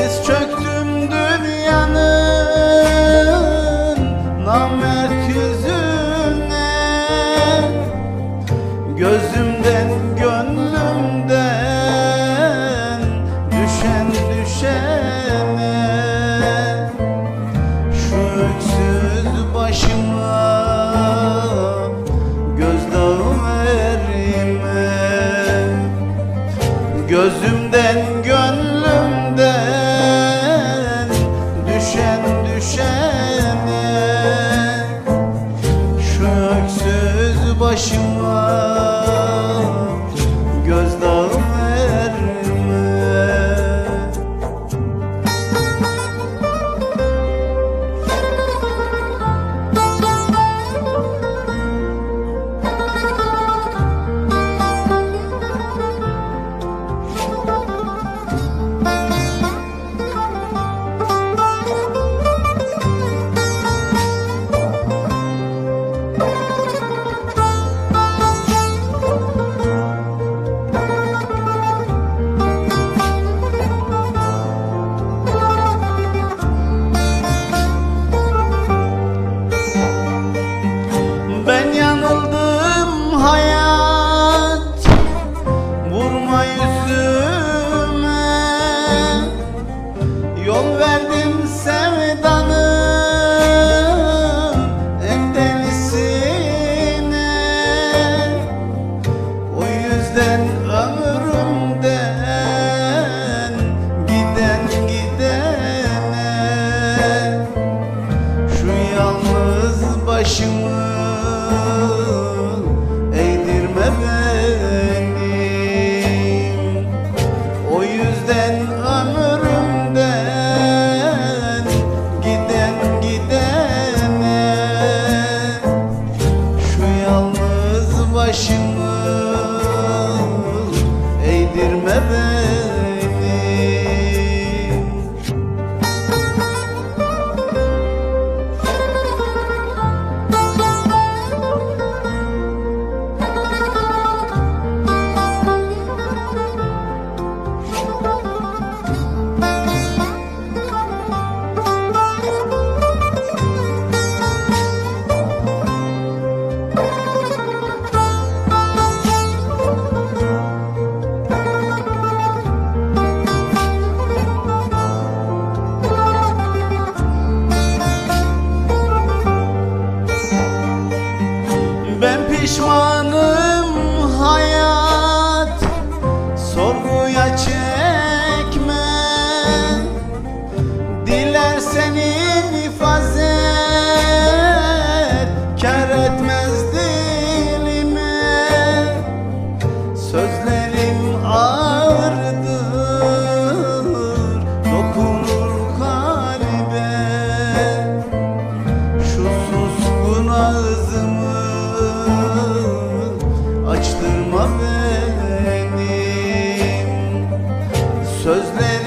Diz çöktüm dünyanın namert yüzüne. Gözümden gönlümden düşen düşene. Şu öksüz başıma gözdağı verme Gözümden gönlümden Chúa Verdim sen One. sözler.